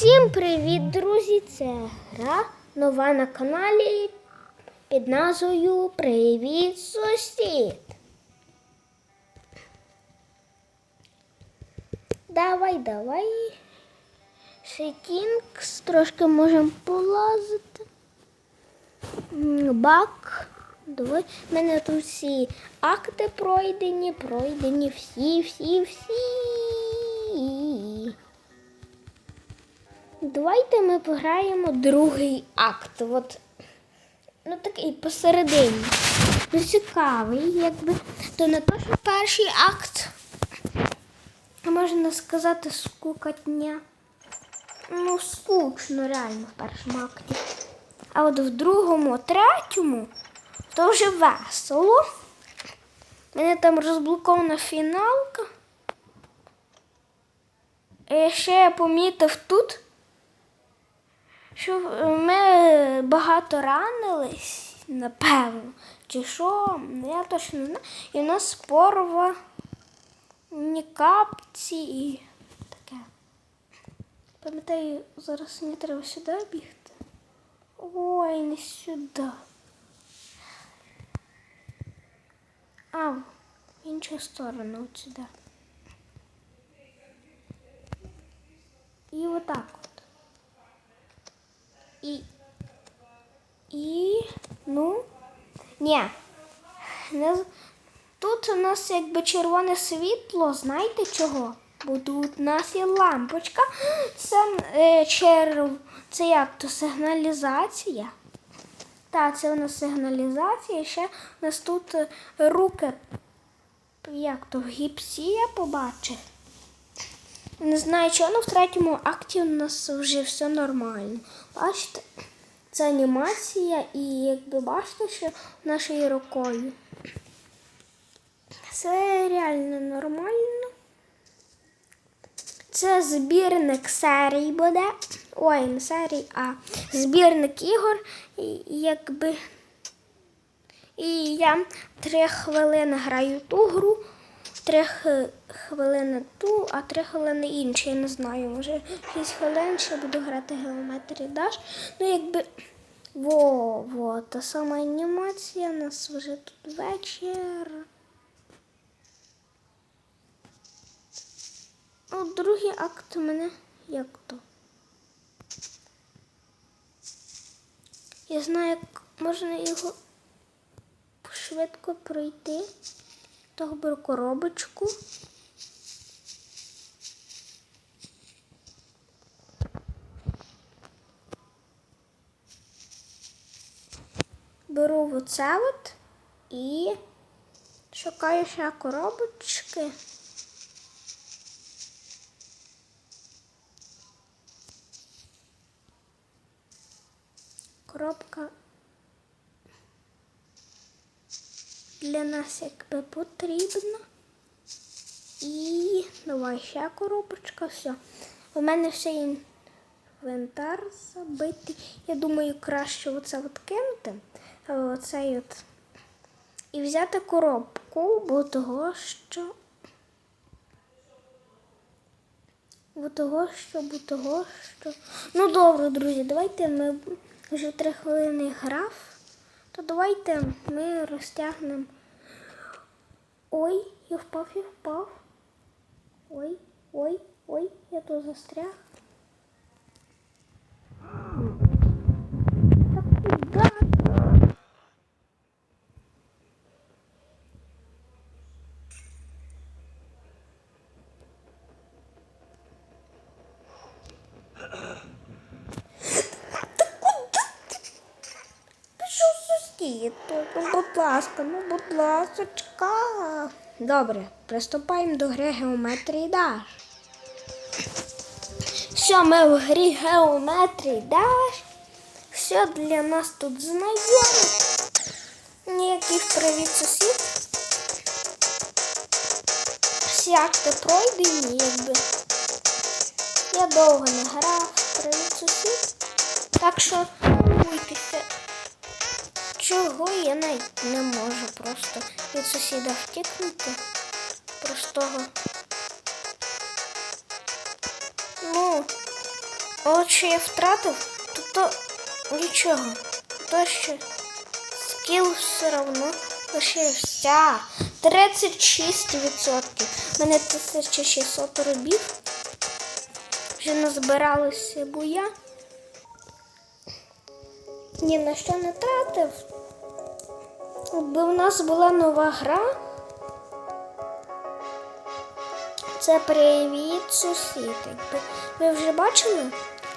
Всім привіт, друзі! Це гра нова на каналі під назвою Привіт сусід. Давай, давай. Сетінкс, трошки можемо полазити. Бак. Давай. У мене тут всі акти пройдені, пройдені всі, всі, всі. Давайте ми пограємо другий акт. От, ну такий посередині. Ну, цікавий, якби. То не то, що перший акт, можна сказати, скукатня. Ну, скучно, реально, в першому акті. А от в другому, третьому, то вже весело. У мене там розблокована фіналка. І ще я помітив тут, що е, ми багато ранились, напевно. Чи що, я точно не знаю. І в нас порва ні капці і таке. Пам'ятаю, зараз мені треба сюди бігти. Ой, не сюди. А, в іншу сторону от сюди. І отак от. І. І. Ну. Ні. Тут у нас якби червоне світло, знаєте чого? Бо тут у нас є лампочка. Це е, черв... Це як то сигналізація. Так, це у нас сигналізація. Ще у нас тут е, руки, як то в гіпсі я побачив. Не знаю, чого, але в третьому акті у нас вже все нормально. Бачите, це анімація і якби бачите, що нашою рукою. Це реально нормально. Це збірник серій буде. Ой, не серій, а збірник ігор. Якби. І я три хвилини граю ту гру, три хвилини ту, а три хвилини інші. Я не знаю, може 6 хвилин ще буду грати геометрії Даш. Ну, якби. Во, во, та сама анімація, у нас вже тут вечір. Ну, другий акт у мене як то. Я знаю, як можна його швидко пройти. Того беру коробочку. Беру оце от і шукаю ще коробочки. Коробка для нас якби потрібна. І давай ще коробочка, все. У мене все інвентар забитий. Я думаю, краще оце от кинути. Оцей от. І взяти коробку, бо того, що. Бо того, що, бо того, що. Ну добре, друзі, давайте ми вже три хвилини грав. Давайте ми розтягнемо. Ой, я впав, я впав. Ой, ой, ой, я тут застряг. Так, куди? Сусід. Ну, будь ласка, ну, будь ласочка. Добре, приступаємо до гри геометрії Даш. Все, ми в грі геометрії Даш. Все для нас тут знайомо. Ніяких привіт сусід. Всі акти пройдені, якби. Я довго не грав, привіт сусід. Так що бойтеся. Чого я навіть не можу просто від сусіда втікнути. Простого. Ну, От я втратив, то, то нічого. То що скіл все одно лишився. 36%. У мене 1600 робів. Вже назбиралися буя. Ні на що не тратив. Якби в нас була нова гра. Це привіт, сусід. Ви вже бачили?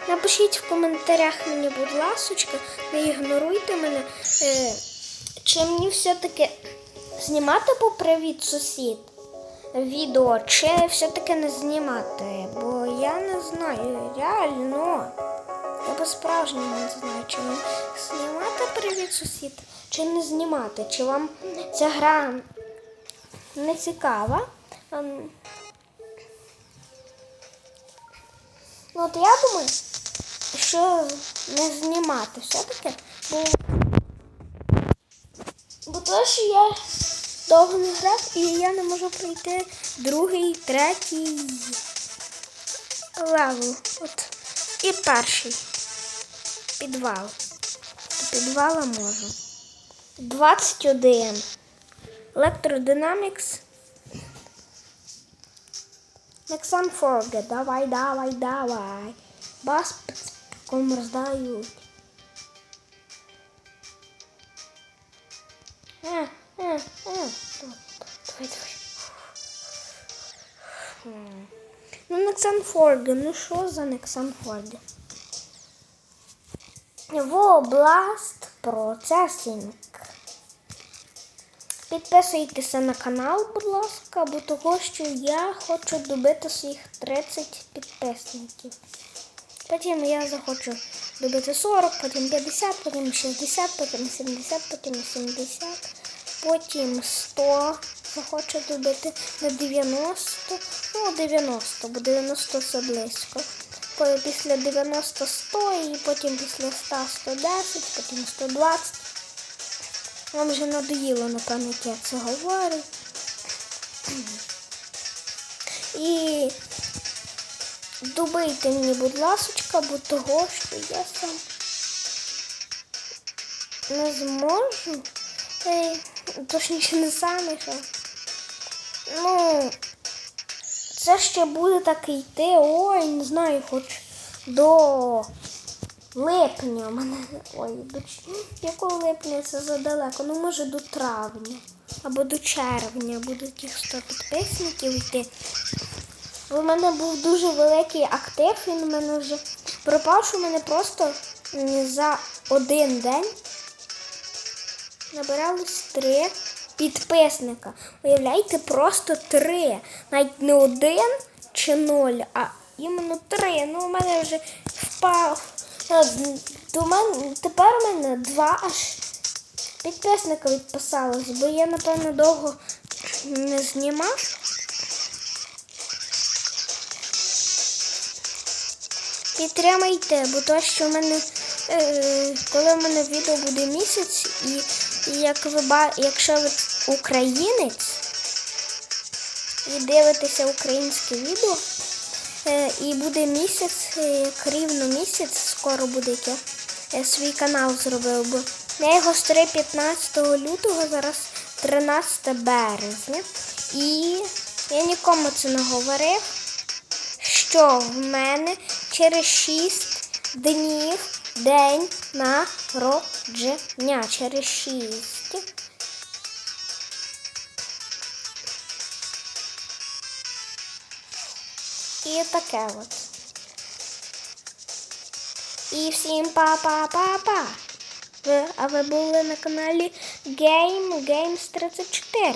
Напишіть в коментарях мені, будь ласочка, не ігноруйте мене. Е, чи мені все-таки знімати по привіт, сусід? Відео, чи все-таки не знімати? Бо я не знаю, реально. Я по-справжньому не знаю, чи знімати привіт, сусід, чи не знімати. Чи вам ця гра не цікава? Ем, Ну, от я думаю, що не знімати все-таки, бо, бо то, що я довго не грав і я не можу пройти другий, третій левел. От. І перший підвал. Підвала можу. 21. Electrodynamics. Nexan Forget. Давай, давай, давай. Бас ком роздають. Е, е, е. Ну, Nexan Forget. Ну що за Nexan Forget? Вобласт Processing. Підписуйтеся на канал, будь ласка, бо того, що я хочу добити своїх 30 підписників. Потім я захочу добити 40, потім 50, потім 60, потім 70, потім 80, потім 100 захочу добити на 90, ну 90, бо 90 це близько. Після 90 100 і потім після 100 110, потім 120. Вам вже надоїло, напевно, як я це говорю. І добийте мені, будь ласочка, бо того, що я сам не зможу. Точніше не сам, що. Ну, це ще буде так йти, ой, не знаю, хоч до липня. Мене ой, до якого липня це задалеко? Ну, може до травня або до червня будуть тих 100 підписників йти. У мене був дуже великий актив, він у мене вже пропав, що в мене просто за один день набиралось три підписника. Уявляєте, просто три. Навіть не один чи ноль, а іменно три. Ну, у мене вже впав. Е, До мене тепер у мене два аж підписника відписалось, бо я, напевно, довго не знімав. Підтримайте, бо то, що в мене, е, коли в мене відео буде місяць, і, як ви якщо ви українець і дивитеся українське відео, е, і буде місяць, е, як рівно місяць, скоро буде як я свій канал зробив, бо я його старий 15 лютого, зараз 13 березня. І я нікому це не говорив що в мене через 6 днів день народження. Через 6. І таке от. І всім па-па-па-па. А ви були на каналі Game Games 34.